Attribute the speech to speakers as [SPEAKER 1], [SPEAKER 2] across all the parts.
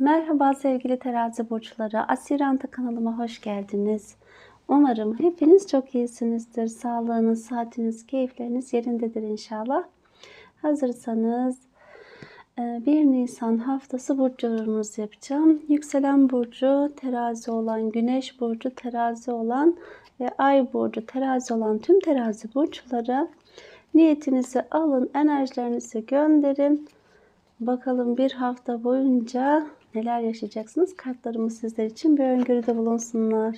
[SPEAKER 1] Merhaba sevgili terazi burçları. Asiranta kanalıma hoş geldiniz. Umarım hepiniz çok iyisinizdir. Sağlığınız, saatiniz, keyifleriniz yerindedir inşallah. Hazırsanız 1 Nisan haftası burç yorumunuzu yapacağım. Yükselen burcu terazi olan, güneş burcu terazi olan ve ay burcu terazi olan tüm terazi burçları niyetinizi alın, enerjilerinizi gönderin. Bakalım bir hafta boyunca neler yaşayacaksınız? Kartlarımız sizler için bir öngörüde bulunsunlar.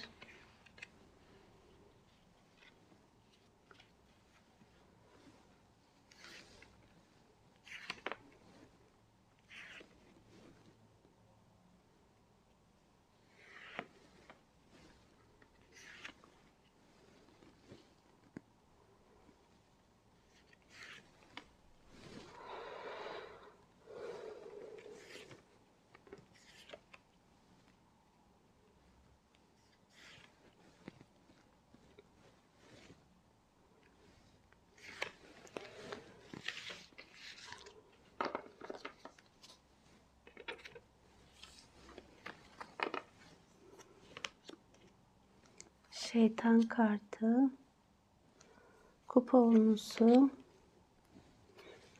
[SPEAKER 1] Şeytan kartı, kupa olmusu,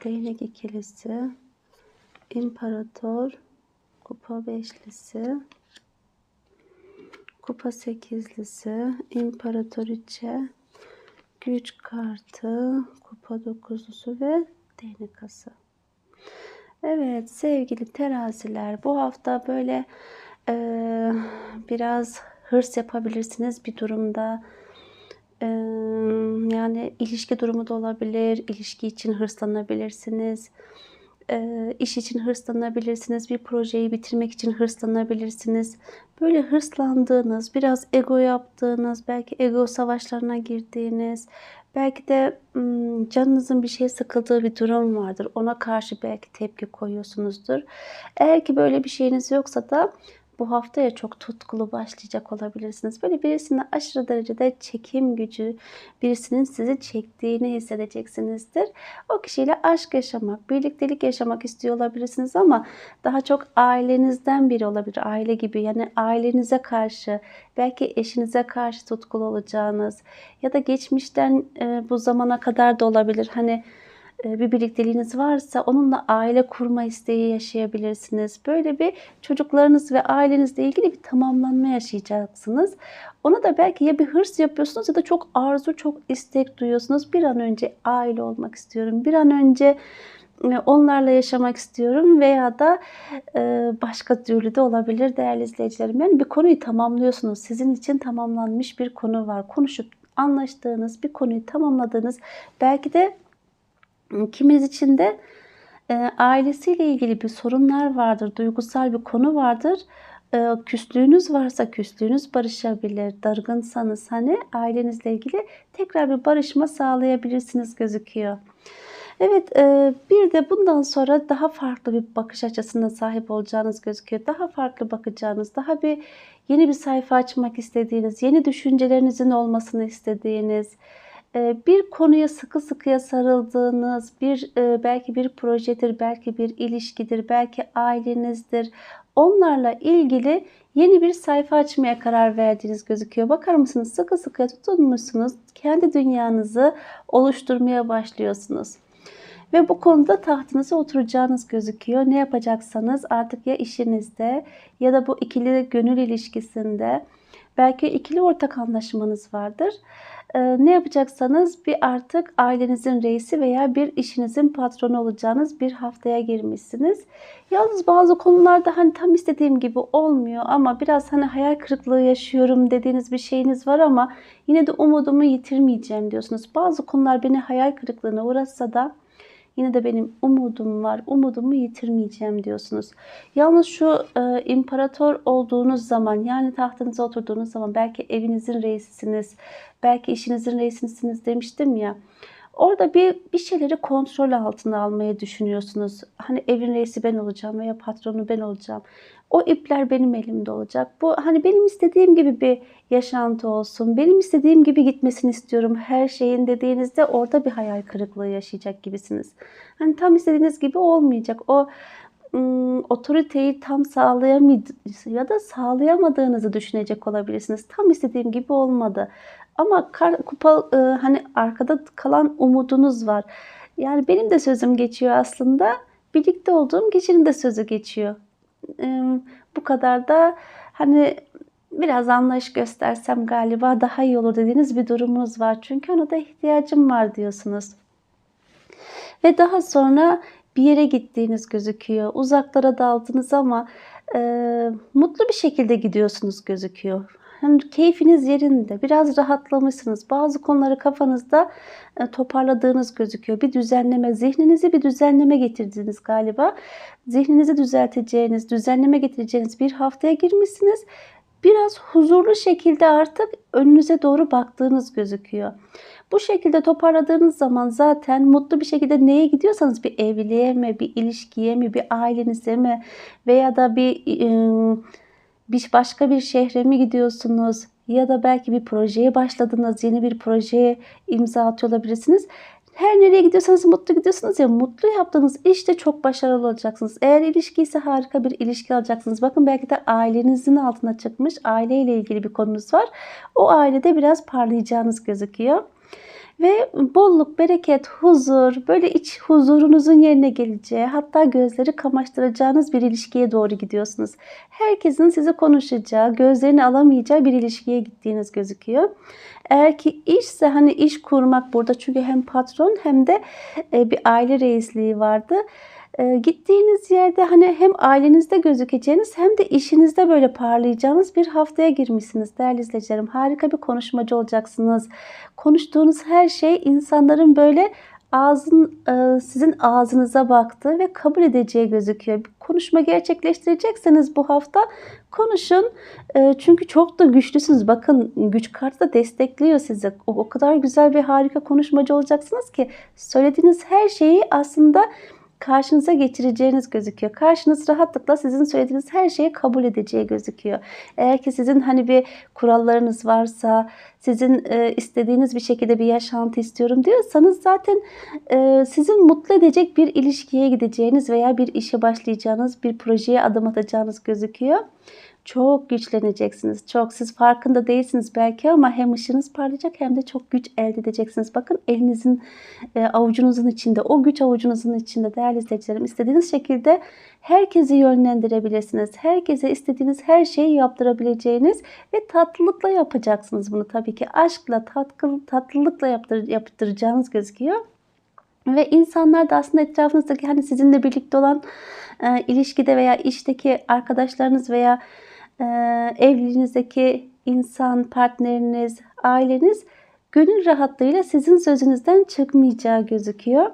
[SPEAKER 1] değnek ikilisi, imparator, kupa beşlisi, kupa sekizlisi, imparatoriçe, güç kartı, kupa dokuzlusu ve değnek ası. Evet sevgili teraziler bu hafta böyle e, biraz hırs yapabilirsiniz bir durumda. Ee, yani ilişki durumu da olabilir. İlişki için hırslanabilirsiniz. Ee, iş için hırslanabilirsiniz. Bir projeyi bitirmek için hırslanabilirsiniz. Böyle hırslandığınız, biraz ego yaptığınız, belki ego savaşlarına girdiğiniz, belki de canınızın bir şeye sıkıldığı bir durum vardır. Ona karşı belki tepki koyuyorsunuzdur. Eğer ki böyle bir şeyiniz yoksa da bu haftaya çok tutkulu başlayacak olabilirsiniz. Böyle birisine aşırı derecede çekim gücü, birisinin sizi çektiğini hissedeceksinizdir. O kişiyle aşk yaşamak, birliktelik yaşamak istiyor olabilirsiniz ama daha çok ailenizden biri olabilir. Aile gibi yani ailenize karşı, belki eşinize karşı tutkulu olacağınız ya da geçmişten bu zamana kadar da olabilir. Hani bir birlikteliğiniz varsa onunla aile kurma isteği yaşayabilirsiniz. Böyle bir çocuklarınız ve ailenizle ilgili bir tamamlanma yaşayacaksınız. Ona da belki ya bir hırs yapıyorsunuz ya da çok arzu, çok istek duyuyorsunuz. Bir an önce aile olmak istiyorum. Bir an önce e, onlarla yaşamak istiyorum veya da e, başka türlü de olabilir değerli izleyicilerim. Yani bir konuyu tamamlıyorsunuz. Sizin için tamamlanmış bir konu var. Konuşup anlaştığınız bir konuyu tamamladığınız belki de Kiminiz için de e, ailesiyle ilgili bir sorunlar vardır, duygusal bir konu vardır. E, küslüğünüz varsa küslüğünüz barışabilir. Dargınsanız hani ailenizle ilgili tekrar bir barışma sağlayabilirsiniz gözüküyor. Evet e, bir de bundan sonra daha farklı bir bakış açısına sahip olacağınız gözüküyor. Daha farklı bakacağınız, daha bir yeni bir sayfa açmak istediğiniz, yeni düşüncelerinizin olmasını istediğiniz, bir konuya sıkı sıkıya sarıldığınız, bir belki bir projedir, belki bir ilişkidir, belki ailenizdir. Onlarla ilgili yeni bir sayfa açmaya karar verdiğiniz gözüküyor. Bakar mısınız? Sıkı sıkıya tutunmuşsunuz. Kendi dünyanızı oluşturmaya başlıyorsunuz. Ve bu konuda tahtınıza oturacağınız gözüküyor. Ne yapacaksanız artık ya işinizde ya da bu ikili gönül ilişkisinde belki ikili ortak anlaşmanız vardır. Ee, ne yapacaksanız bir artık ailenizin reisi veya bir işinizin patronu olacağınız bir haftaya girmişsiniz. Yalnız bazı konularda hani tam istediğim gibi olmuyor ama biraz hani hayal kırıklığı yaşıyorum dediğiniz bir şeyiniz var ama yine de umudumu yitirmeyeceğim diyorsunuz. Bazı konular beni hayal kırıklığına uğratsa da Yine de benim umudum var. Umudumu yitirmeyeceğim diyorsunuz. Yalnız şu e, imparator olduğunuz zaman yani tahtınıza oturduğunuz zaman belki evinizin reisisiniz. Belki işinizin reisisiniz demiştim ya. Orada bir bir şeyleri kontrol altına almayı düşünüyorsunuz. Hani evin reisi ben olacağım veya patronu ben olacağım. O ipler benim elimde olacak. Bu hani benim istediğim gibi bir yaşantı olsun. Benim istediğim gibi gitmesini istiyorum her şeyin dediğinizde orada bir hayal kırıklığı yaşayacak gibisiniz. Hani tam istediğiniz gibi olmayacak. O ım, otoriteyi tam sağlayamadığınızı ya da sağlayamadığınızı düşünecek olabilirsiniz. Tam istediğim gibi olmadı. Ama kar, kupa e, hani arkada kalan umudunuz var. Yani benim de sözüm geçiyor aslında. Birlikte olduğum kişinin de sözü geçiyor. E, bu kadar da hani biraz anlayış göstersem galiba daha iyi olur dediğiniz bir durumunuz var. Çünkü ona da ihtiyacım var diyorsunuz. Ve daha sonra bir yere gittiğiniz gözüküyor. Uzaklara daldınız ama e, mutlu bir şekilde gidiyorsunuz gözüküyor. Hem keyfiniz yerinde, biraz rahatlamışsınız. Bazı konuları kafanızda e, toparladığınız gözüküyor. Bir düzenleme, zihninizi bir düzenleme getirdiniz galiba. Zihninizi düzelteceğiniz, düzenleme getireceğiniz bir haftaya girmişsiniz. Biraz huzurlu şekilde artık önünüze doğru baktığınız gözüküyor. Bu şekilde toparladığınız zaman zaten mutlu bir şekilde neye gidiyorsanız bir evliliğe mi, bir ilişkiye mi, bir ailenize mi veya da bir bir başka bir şehre mi gidiyorsunuz ya da belki bir projeye başladınız, yeni bir projeye imza atıyor olabilirsiniz. Her nereye gidiyorsanız mutlu gidiyorsunuz ya mutlu yaptığınız işte çok başarılı olacaksınız. Eğer ilişki ise harika bir ilişki alacaksınız. Bakın belki de ailenizin altına çıkmış aileyle ilgili bir konunuz var. O ailede biraz parlayacağınız gözüküyor. Ve bolluk, bereket, huzur, böyle iç huzurunuzun yerine geleceği, hatta gözleri kamaştıracağınız bir ilişkiye doğru gidiyorsunuz. Herkesin sizi konuşacağı, gözlerini alamayacağı bir ilişkiye gittiğiniz gözüküyor. Eğer ki işse hani iş kurmak burada çünkü hem patron hem de e, bir aile reisliği vardı. E, gittiğiniz yerde hani hem ailenizde gözükeceğiniz hem de işinizde böyle parlayacağınız bir haftaya girmişsiniz değerli izleyicilerim. Harika bir konuşmacı olacaksınız. Konuştuğunuz her şey insanların böyle ağzın e, sizin ağzınıza baktı ve kabul edeceği gözüküyor. Bir konuşma gerçekleştirecekseniz bu hafta konuşun. E, çünkü çok da güçlüsünüz. Bakın güç kartı da destekliyor sizi. O, o kadar güzel bir harika konuşmacı olacaksınız ki söylediğiniz her şeyi aslında karşınıza geçireceğiniz gözüküyor. Karşınız rahatlıkla sizin söylediğiniz her şeyi kabul edeceği gözüküyor. Eğer ki sizin hani bir kurallarınız varsa, sizin e, istediğiniz bir şekilde bir yaşantı istiyorum diyorsanız zaten e, sizin mutlu edecek bir ilişkiye gideceğiniz veya bir işe başlayacağınız, bir projeye adım atacağınız gözüküyor çok güçleneceksiniz. Çok siz farkında değilsiniz belki ama hem ışınız parlayacak hem de çok güç elde edeceksiniz. Bakın elinizin e, avucunuzun içinde, o güç avucunuzun içinde değerli izleyicilerim istediğiniz şekilde herkesi yönlendirebilirsiniz. Herkese istediğiniz her şeyi yaptırabileceğiniz ve tatlılıkla yapacaksınız bunu tabii ki. Aşkla, tatkıl, tatlılıkla yaptır, yaptıracağınız gözüküyor. Ve insanlar da aslında etrafınızdaki hani sizinle birlikte olan e, ilişkide veya işteki arkadaşlarınız veya evliliğinizdeki insan, partneriniz, aileniz gönül rahatlığıyla sizin sözünüzden çıkmayacağı gözüküyor.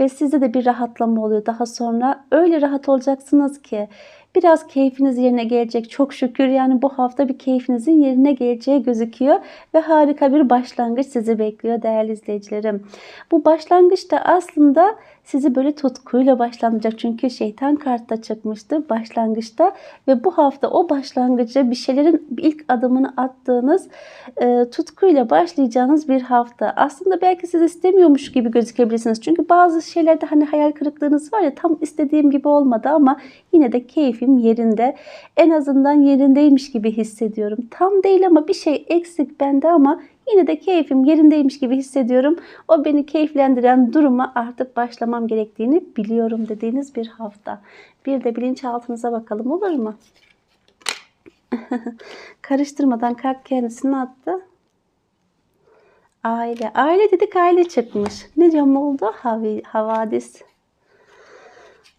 [SPEAKER 1] Ve sizde de bir rahatlama oluyor. Daha sonra öyle rahat olacaksınız ki biraz keyfiniz yerine gelecek. Çok şükür yani bu hafta bir keyfinizin yerine geleceği gözüküyor. Ve harika bir başlangıç sizi bekliyor değerli izleyicilerim. Bu başlangıç da aslında sizi böyle tutkuyla başlanacak. Çünkü şeytan kartta çıkmıştı başlangıçta ve bu hafta o başlangıcı bir şeylerin ilk adımını attığınız e, tutkuyla başlayacağınız bir hafta. Aslında belki siz istemiyormuş gibi gözükebilirsiniz. Çünkü bazı şeylerde hani hayal kırıklığınız var ya tam istediğim gibi olmadı ama yine de keyfim yerinde. En azından yerindeymiş gibi hissediyorum. Tam değil ama bir şey eksik bende ama Yine de keyfim yerindeymiş gibi hissediyorum. O beni keyiflendiren duruma artık başlamam gerektiğini biliyorum dediğiniz bir hafta. Bir de bilinçaltınıza bakalım olur mu? Karıştırmadan kart kendisini attı. Aile. Aile dedik aile çıkmış. Ne diyorum oldu? Havi, havadis.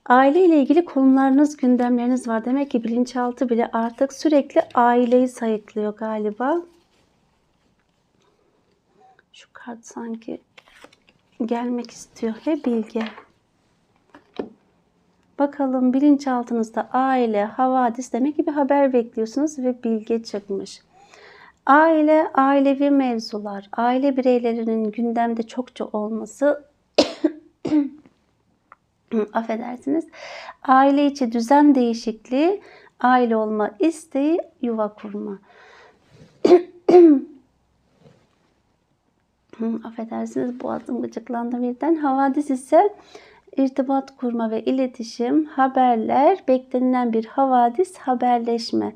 [SPEAKER 1] Aile ile ilgili konularınız, gündemleriniz var. Demek ki bilinçaltı bile artık sürekli aileyi sayıklıyor galiba. Şu kart sanki gelmek istiyor. He bilgi. Bakalım bilinçaltınızda aile, havadis demek ki bir haber bekliyorsunuz ve bilgi çıkmış. Aile, ailevi mevzular, aile bireylerinin gündemde çokça olması affedersiniz. Aile içi düzen değişikliği, aile olma isteği, yuva kurma. affedersiniz boğazım gıcıklandı birden. Havadis ise irtibat kurma ve iletişim, haberler, beklenilen bir havadis, haberleşme.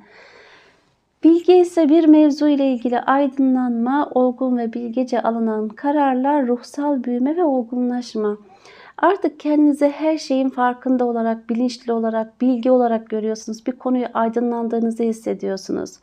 [SPEAKER 1] Bilgi ise bir mevzu ile ilgili aydınlanma, olgun ve bilgece alınan kararlar, ruhsal büyüme ve olgunlaşma. Artık kendinizi her şeyin farkında olarak, bilinçli olarak, bilgi olarak görüyorsunuz. Bir konuyu aydınlandığınızı hissediyorsunuz.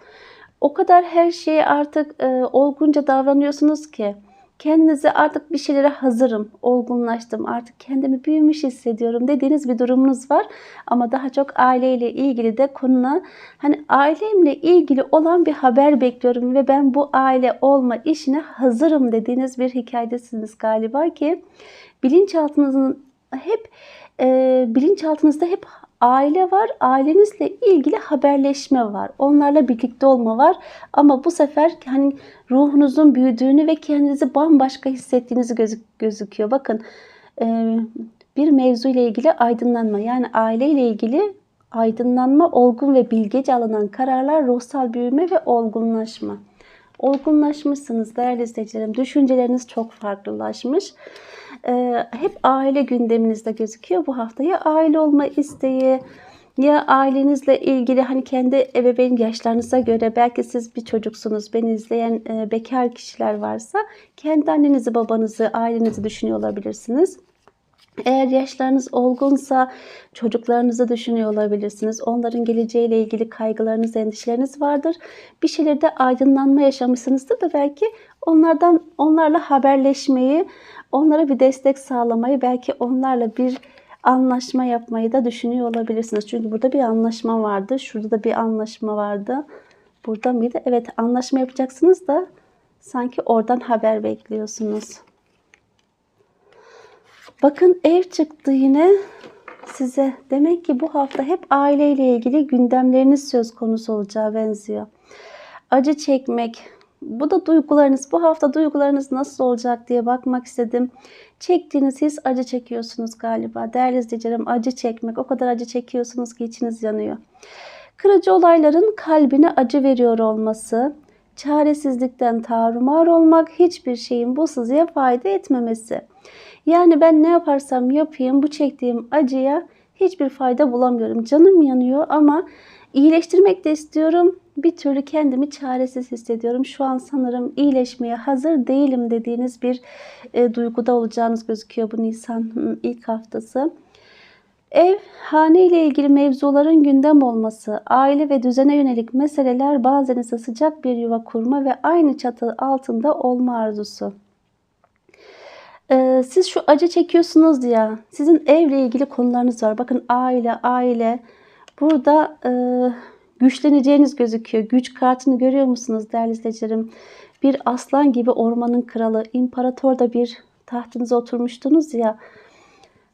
[SPEAKER 1] O kadar her şeye artık e, olgunca davranıyorsunuz ki kendinizi artık bir şeylere hazırım, olgunlaştım, artık kendimi büyümüş hissediyorum dediğiniz bir durumunuz var. Ama daha çok aileyle ilgili de konuna hani ailemle ilgili olan bir haber bekliyorum ve ben bu aile olma işine hazırım dediğiniz bir hikayedesiniz galiba ki bilinçaltınızın hep e, bilinçaltınızda hep aile var. Ailenizle ilgili haberleşme var. Onlarla birlikte olma var. Ama bu sefer hani ruhunuzun büyüdüğünü ve kendinizi bambaşka hissettiğinizi gözük gözüküyor. Bakın bir mevzu ile ilgili aydınlanma yani aile ile ilgili aydınlanma, olgun ve bilgece alınan kararlar, ruhsal büyüme ve olgunlaşma. Olgunlaşmışsınız değerli izleyicilerim. Düşünceleriniz çok farklılaşmış hep aile gündeminizde gözüküyor bu hafta. Ya aile olma isteği ya ailenizle ilgili hani kendi ebeveyn yaşlarınıza göre belki siz bir çocuksunuz. Beni izleyen e, bekar kişiler varsa kendi annenizi, babanızı, ailenizi düşünüyor olabilirsiniz. Eğer yaşlarınız olgunsa çocuklarınızı düşünüyor olabilirsiniz. Onların geleceğiyle ilgili kaygılarınız, endişeleriniz vardır. Bir şeylerde aydınlanma yaşamışsınızdır da belki onlardan onlarla haberleşmeyi, onlara bir destek sağlamayı, belki onlarla bir anlaşma yapmayı da düşünüyor olabilirsiniz. Çünkü burada bir anlaşma vardı. Şurada da bir anlaşma vardı. Burada mıydı? Evet, anlaşma yapacaksınız da sanki oradan haber bekliyorsunuz. Bakın ev çıktı yine size. Demek ki bu hafta hep aileyle ilgili gündemleriniz söz konusu olacağı benziyor. Acı çekmek. Bu da duygularınız. Bu hafta duygularınız nasıl olacak diye bakmak istedim. Çektiğiniz his acı çekiyorsunuz galiba. Değerli izleyicilerim acı çekmek. O kadar acı çekiyorsunuz ki içiniz yanıyor. Kırıcı olayların kalbine acı veriyor olması, çaresizlikten tarumar olmak, hiçbir şeyin bu sızıya fayda etmemesi. Yani ben ne yaparsam yapayım bu çektiğim acıya hiçbir fayda bulamıyorum. Canım yanıyor ama iyileştirmek de istiyorum. Bir türlü kendimi çaresiz hissediyorum. Şu an sanırım iyileşmeye hazır değilim dediğiniz bir e, duyguda olacağınız gözüküyor bu Nisan ilk haftası. Ev, hane ile ilgili mevzuların gündem olması, aile ve düzene yönelik meseleler bazen ise sıcak bir yuva kurma ve aynı çatı altında olma arzusu. Ee, siz şu acı çekiyorsunuz ya. Sizin evle ilgili konularınız var. Bakın aile, aile. Burada e, güçleneceğiniz gözüküyor. Güç kartını görüyor musunuz değerli izleyicilerim? Bir aslan gibi ormanın kralı, imparator da bir tahtınıza oturmuştunuz ya.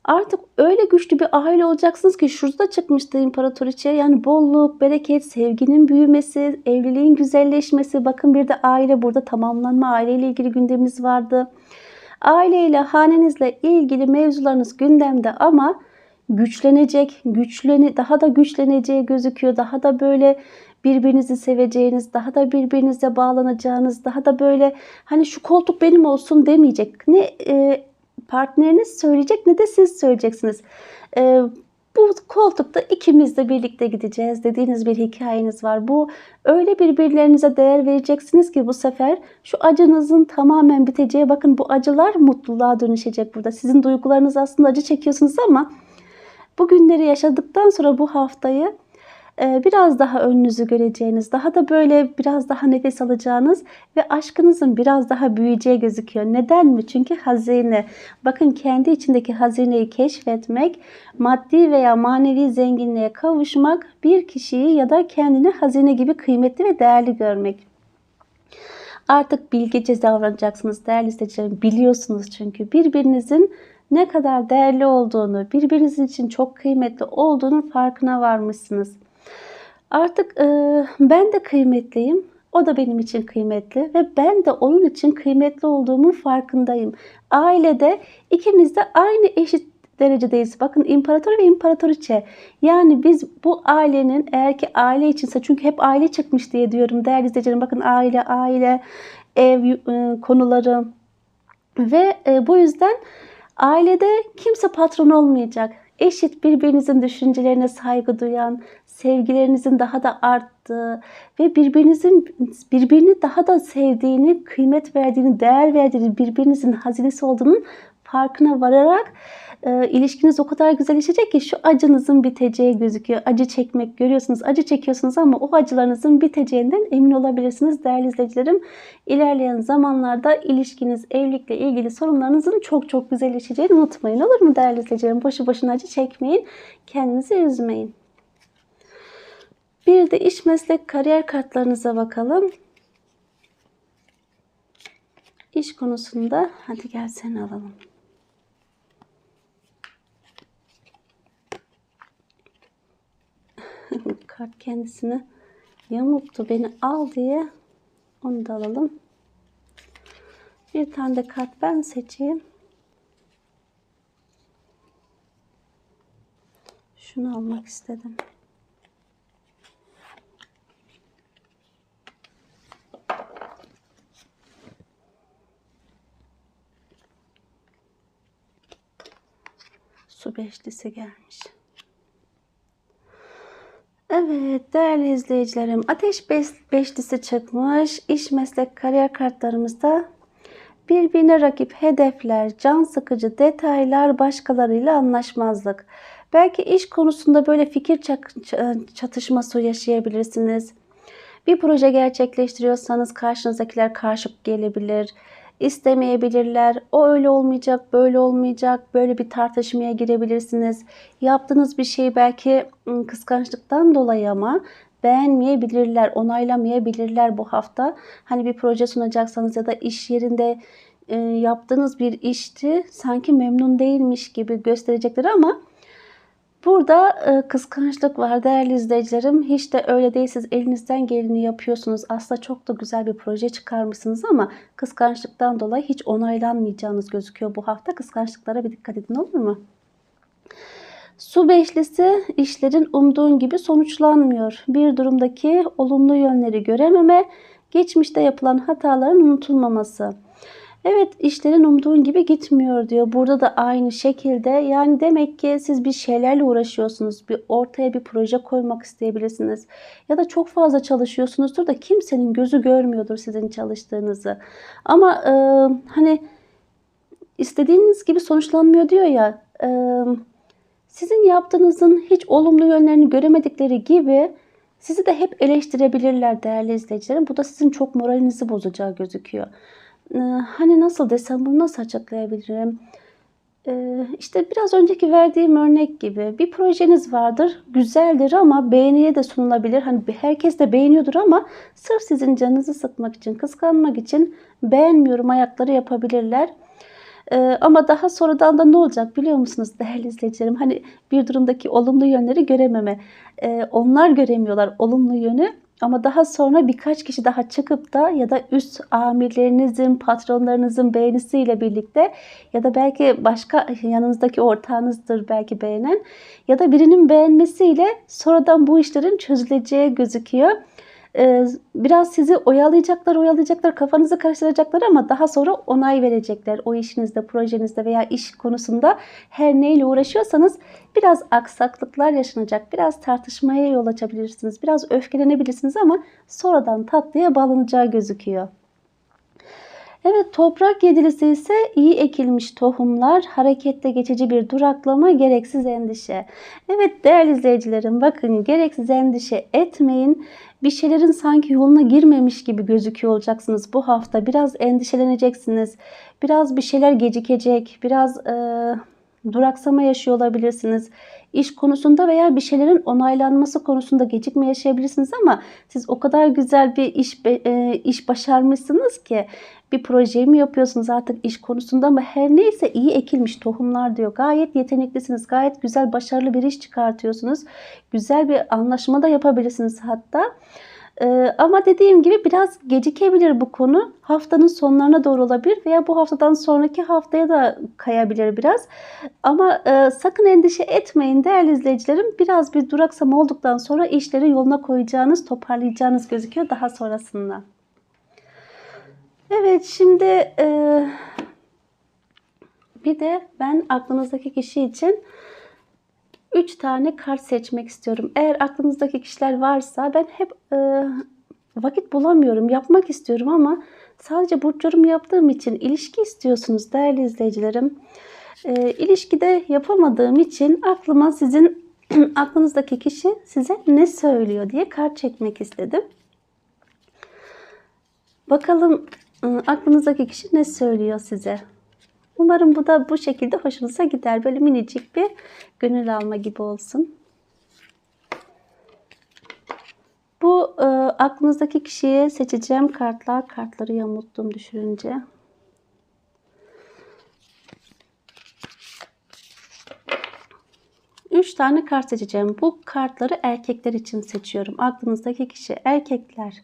[SPEAKER 1] Artık öyle güçlü bir aile olacaksınız ki şurada çıkmıştı imparatoriçe. Yani bolluk, bereket, sevginin büyümesi, evliliğin güzelleşmesi. Bakın bir de aile burada tamamlanma, aileyle ilgili gündemimiz vardı. Aileyle, hanenizle ilgili mevzularınız gündemde ama güçlenecek, güçleni daha da güçleneceği gözüküyor. Daha da böyle birbirinizi seveceğiniz, daha da birbirinize bağlanacağınız, daha da böyle hani şu koltuk benim olsun demeyecek. Ne e, partneriniz söyleyecek ne de siz söyleyeceksiniz. E, bu koltukta ikimiz de birlikte gideceğiz dediğiniz bir hikayeniz var. Bu öyle birbirlerinize değer vereceksiniz ki bu sefer şu acınızın tamamen biteceği bakın bu acılar mutluluğa dönüşecek burada. Sizin duygularınız aslında acı çekiyorsunuz ama bu günleri yaşadıktan sonra bu haftayı ee, biraz daha önünüzü göreceğiniz, daha da böyle biraz daha nefes alacağınız ve aşkınızın biraz daha büyüyeceği gözüküyor. Neden mi? Çünkü hazine. Bakın kendi içindeki hazineyi keşfetmek, maddi veya manevi zenginliğe kavuşmak, bir kişiyi ya da kendini hazine gibi kıymetli ve değerli görmek. Artık bilgece davranacaksınız değerli izleyicilerim. Biliyorsunuz çünkü birbirinizin ne kadar değerli olduğunu, birbirinizin için çok kıymetli olduğunu farkına varmışsınız. Artık e, ben de kıymetliyim. O da benim için kıymetli ve ben de onun için kıymetli olduğumun farkındayım. Ailede ikimiz de aynı eşit derecedeyiz. Bakın imparator ve imparatoriçe. Yani biz bu ailenin eğer ki aile içinse çünkü hep aile çıkmış diye diyorum değerli izleyicilerim. Bakın aile, aile, ev e, konuları ve e, bu yüzden Ailede kimse patron olmayacak. Eşit birbirinizin düşüncelerine saygı duyan, sevgilerinizin daha da arttığı ve birbirinizin birbirini daha da sevdiğini, kıymet verdiğini, değer verdiğini, birbirinizin hazinesi olduğunun farkına vararak e, ilişkiniz o kadar güzelleşecek ki şu acınızın biteceği gözüküyor. Acı çekmek görüyorsunuz, acı çekiyorsunuz ama o acılarınızın biteceğinden emin olabilirsiniz değerli izleyicilerim. İlerleyen zamanlarda ilişkiniz, evlilikle ilgili sorunlarınızın çok çok güzelleşeceğini unutmayın. Olur mu değerli izleyicilerim? Boşu boşuna acı çekmeyin, kendinizi üzmeyin. Bir de iş meslek kariyer kartlarınıza bakalım. İş konusunda hadi gel seni alalım. Kart kendisini yamuktu beni al diye onu da alalım. Bir tane de kart ben seçeyim. Şunu almak istedim. Su beşlisi gelmiş. Evet değerli izleyicilerim ateş beşlisi çıkmış. İş meslek kariyer kartlarımızda birbirine rakip hedefler, can sıkıcı detaylar, başkalarıyla anlaşmazlık. Belki iş konusunda böyle fikir çatışması yaşayabilirsiniz. Bir proje gerçekleştiriyorsanız karşınızdakiler karşı gelebilir istemeyebilirler. O öyle olmayacak, böyle olmayacak. Böyle bir tartışmaya girebilirsiniz. Yaptığınız bir şey belki kıskançlıktan dolayı ama beğenmeyebilirler, onaylamayabilirler bu hafta. Hani bir proje sunacaksanız ya da iş yerinde ıı, yaptığınız bir işti sanki memnun değilmiş gibi gösterecekler ama Burada e, kıskançlık var değerli izleyicilerim. Hiç de öyle değil. Siz elinizden geleni yapıyorsunuz. Aslında çok da güzel bir proje çıkarmışsınız ama kıskançlıktan dolayı hiç onaylanmayacağınız gözüküyor bu hafta. Kıskançlıklara bir dikkat edin olur mu? Su beşlisi işlerin umduğun gibi sonuçlanmıyor. Bir durumdaki olumlu yönleri görememe, geçmişte yapılan hataların unutulmaması. Evet işlerin umduğun gibi gitmiyor diyor. Burada da aynı şekilde yani demek ki siz bir şeylerle uğraşıyorsunuz. Bir ortaya bir proje koymak isteyebilirsiniz. Ya da çok fazla çalışıyorsunuzdur da kimsenin gözü görmüyordur sizin çalıştığınızı. Ama e, hani istediğiniz gibi sonuçlanmıyor diyor ya. E, sizin yaptığınızın hiç olumlu yönlerini göremedikleri gibi sizi de hep eleştirebilirler değerli izleyicilerim. Bu da sizin çok moralinizi bozacağı gözüküyor. Ee, hani nasıl desem bunu nasıl açıklayabilirim? Ee, işte biraz önceki verdiğim örnek gibi bir projeniz vardır, güzeldir ama beğeniye de sunulabilir. Hani herkes de beğeniyordur ama sırf sizin canınızı sıkmak için, kıskanmak için beğenmiyorum ayakları yapabilirler. Ee, ama daha sonradan da ne olacak biliyor musunuz değerli izleyicilerim? Hani bir durumdaki olumlu yönleri görememe. Onlar göremiyorlar olumlu yönü. Ama daha sonra birkaç kişi daha çıkıp da ya da üst amirlerinizin, patronlarınızın beğenisiyle birlikte ya da belki başka yanınızdaki ortağınızdır belki beğenen ya da birinin beğenmesiyle sonradan bu işlerin çözüleceği gözüküyor. Ee, biraz sizi oyalayacaklar, oyalayacaklar, kafanızı karıştıracaklar ama daha sonra onay verecekler. O işinizde, projenizde veya iş konusunda her neyle uğraşıyorsanız biraz aksaklıklar yaşanacak. Biraz tartışmaya yol açabilirsiniz. Biraz öfkelenebilirsiniz ama sonradan tatlıya bağlanacağı gözüküyor. Evet toprak yedilisi ise iyi ekilmiş tohumlar, harekette geçici bir duraklama, gereksiz endişe. Evet değerli izleyicilerim bakın gereksiz endişe etmeyin. Bir şeylerin sanki yoluna girmemiş gibi gözüküyor olacaksınız bu hafta. Biraz endişeleneceksiniz. Biraz bir şeyler gecikecek. Biraz e, duraksama yaşıyor olabilirsiniz. İş konusunda veya bir şeylerin onaylanması konusunda gecikme yaşayabilirsiniz ama siz o kadar güzel bir iş e, iş başarmışsınız ki bir projeyi mi yapıyorsunuz artık iş konusunda ama her neyse iyi ekilmiş tohumlar diyor. Gayet yeteneklisiniz. Gayet güzel başarılı bir iş çıkartıyorsunuz. Güzel bir anlaşma da yapabilirsiniz hatta. Ee, ama dediğim gibi biraz gecikebilir bu konu. Haftanın sonlarına doğru olabilir veya bu haftadan sonraki haftaya da kayabilir biraz. Ama e, sakın endişe etmeyin değerli izleyicilerim. Biraz bir duraksama olduktan sonra işleri yoluna koyacağınız, toparlayacağınız gözüküyor daha sonrasında. Evet şimdi e, Bir de ben aklınızdaki kişi için 3 tane kart seçmek istiyorum. Eğer aklınızdaki kişiler varsa ben hep e, vakit bulamıyorum. Yapmak istiyorum ama sadece burç yorum yaptığım için ilişki istiyorsunuz değerli izleyicilerim. E, ilişkide yapamadığım için aklıma sizin aklınızdaki kişi size ne söylüyor diye kart çekmek istedim. Bakalım aklınızdaki kişi ne söylüyor size. Umarım bu da bu şekilde hoşunuza gider. Böyle minicik bir gönül alma gibi olsun. Bu e, aklınızdaki kişiye seçeceğim kartlar. Kartları yamulttum düşürünce. Üç tane kart seçeceğim. Bu kartları erkekler için seçiyorum. Aklınızdaki kişi erkekler.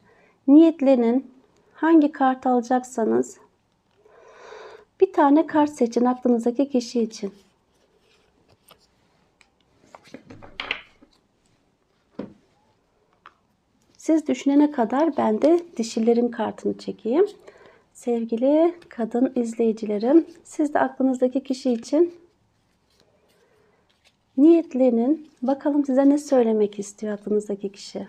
[SPEAKER 1] Niyetlenin. Hangi kart alacaksanız bir tane kart seçin aklınızdaki kişi için. Siz düşünene kadar ben de dişilerin kartını çekeyim. Sevgili kadın izleyicilerim, siz de aklınızdaki kişi için niyetlenin. Bakalım size ne söylemek istiyor aklınızdaki kişi.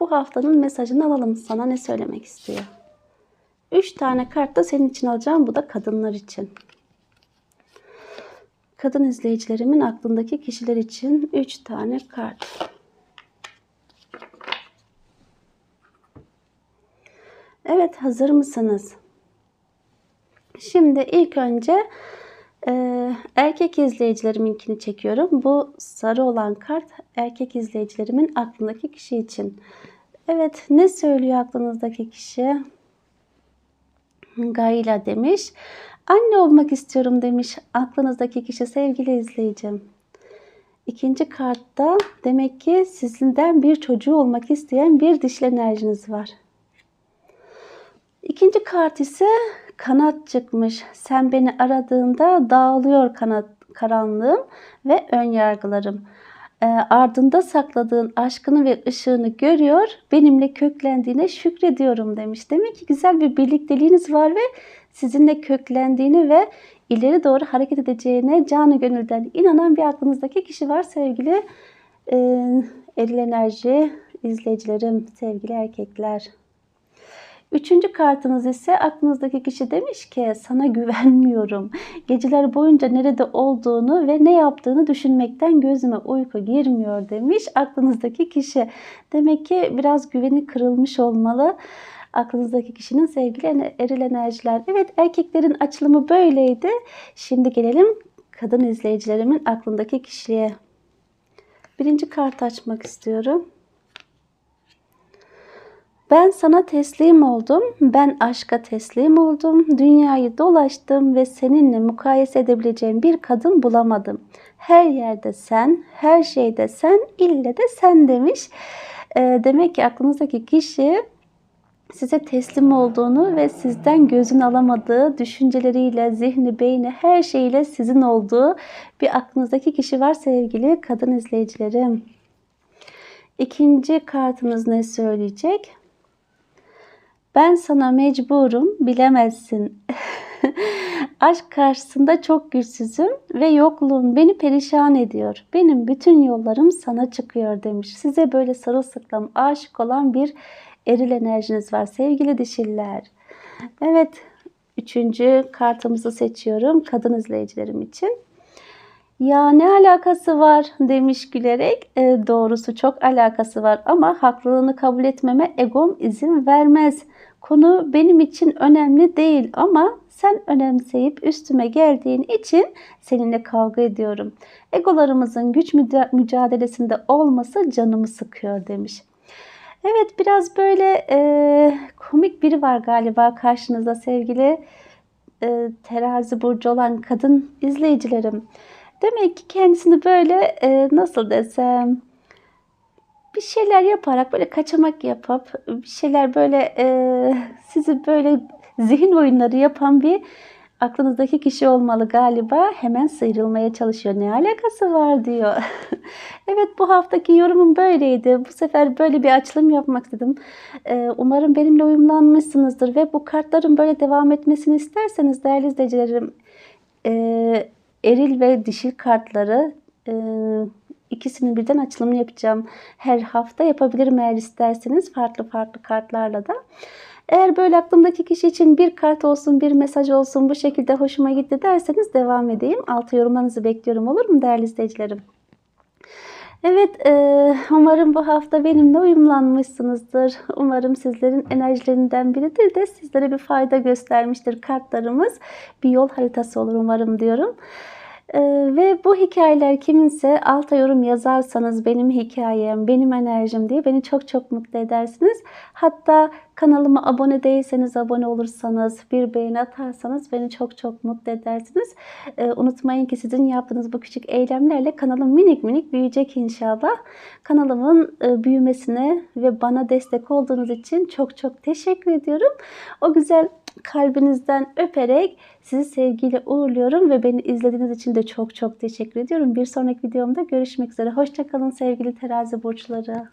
[SPEAKER 1] Bu haftanın mesajını alalım. Sana ne söylemek istiyor? 3 tane kart da senin için alacağım. Bu da kadınlar için. Kadın izleyicilerimin aklındaki kişiler için 3 tane kart. Evet hazır mısınız? Şimdi ilk önce e, erkek izleyicileriminkini çekiyorum. Bu sarı olan kart erkek izleyicilerimin aklındaki kişi için. Evet ne söylüyor aklınızdaki kişi? Gayla demiş. Anne olmak istiyorum demiş aklınızdaki kişi sevgili izleyicim. İkinci kartta demek ki sizinden bir çocuğu olmak isteyen bir dişli enerjiniz var. İkinci kart ise kanat çıkmış. Sen beni aradığında dağılıyor kanat karanlığım ve ön yargılarım. E, ardında sakladığın aşkını ve ışığını görüyor, benimle köklendiğine şükrediyorum demiş. Demek ki güzel bir birlikteliğiniz var ve sizinle köklendiğini ve ileri doğru hareket edeceğine canı gönülden inanan bir aklınızdaki kişi var sevgili e, eril enerji izleyicilerim, sevgili erkekler. Üçüncü kartınız ise aklınızdaki kişi demiş ki sana güvenmiyorum. Geceler boyunca nerede olduğunu ve ne yaptığını düşünmekten gözüme uyku girmiyor demiş aklınızdaki kişi. Demek ki biraz güveni kırılmış olmalı aklınızdaki kişinin sevgili eril enerjiler. Evet erkeklerin açılımı böyleydi. Şimdi gelelim kadın izleyicilerimin aklındaki kişiliğe. Birinci kart açmak istiyorum. Ben sana teslim oldum, ben aşka teslim oldum, dünyayı dolaştım ve seninle mukayese edebileceğim bir kadın bulamadım. Her yerde sen, her şeyde sen, ille de sen demiş. E, demek ki aklınızdaki kişi size teslim olduğunu ve sizden gözün alamadığı düşünceleriyle, zihni, beyni, her şeyiyle sizin olduğu bir aklınızdaki kişi var sevgili kadın izleyicilerim. İkinci kartınız ne söyleyecek? Ben sana mecburum, bilemezsin. Aşk karşısında çok güçsüzüm ve yokluğun beni perişan ediyor. Benim bütün yollarım sana çıkıyor demiş. Size böyle sarılsıklam aşık olan bir eril enerjiniz var sevgili dişiller. Evet, üçüncü kartımızı seçiyorum kadın izleyicilerim için. Ya ne alakası var demiş gülerek. E, doğrusu çok alakası var ama haklılığını kabul etmeme egom izin vermez. Konu benim için önemli değil ama sen önemseyip üstüme geldiğin için seninle kavga ediyorum. Egolarımızın güç mücadelesinde olması canımı sıkıyor demiş. Evet biraz böyle e, komik biri var galiba karşınızda sevgili e, terazi burcu olan kadın izleyicilerim. Demek ki kendisini böyle e, nasıl desem bir şeyler yaparak böyle kaçamak yapıp bir şeyler böyle e, sizi böyle zihin oyunları yapan bir aklınızdaki kişi olmalı galiba. Hemen sıyrılmaya çalışıyor. Ne alakası var diyor. evet bu haftaki yorumum böyleydi. Bu sefer böyle bir açılım yapmak istedim. Ee, umarım benimle uyumlanmışsınızdır ve bu kartların böyle devam etmesini isterseniz değerli izleyicilerim e, eril ve dişil kartları e, ikisini birden açılımı yapacağım. Her hafta yapabilirim eğer isterseniz farklı farklı kartlarla da. Eğer böyle aklımdaki kişi için bir kart olsun, bir mesaj olsun bu şekilde hoşuma gitti derseniz devam edeyim. Altı yorumlarınızı bekliyorum olur mu değerli izleyicilerim? Evet, e, umarım bu hafta benimle uyumlanmışsınızdır. Umarım sizlerin enerjilerinden biridir de sizlere bir fayda göstermiştir kartlarımız. Bir yol haritası olur umarım diyorum. Ee, ve bu hikayeler kiminse alta yorum yazarsanız benim hikayem, benim enerjim diye beni çok çok mutlu edersiniz. Hatta kanalıma abone değilseniz abone olursanız, bir beğeni atarsanız beni çok çok mutlu edersiniz. Ee, unutmayın ki sizin yaptığınız bu küçük eylemlerle kanalım minik minik büyüyecek inşallah. Kanalımın e, büyümesine ve bana destek olduğunuz için çok çok teşekkür ediyorum. O güzel kalbinizden öperek sizi sevgiyle uğurluyorum ve beni izlediğiniz için de çok çok teşekkür ediyorum. Bir sonraki videomda görüşmek üzere. Hoşçakalın sevgili terazi burçları.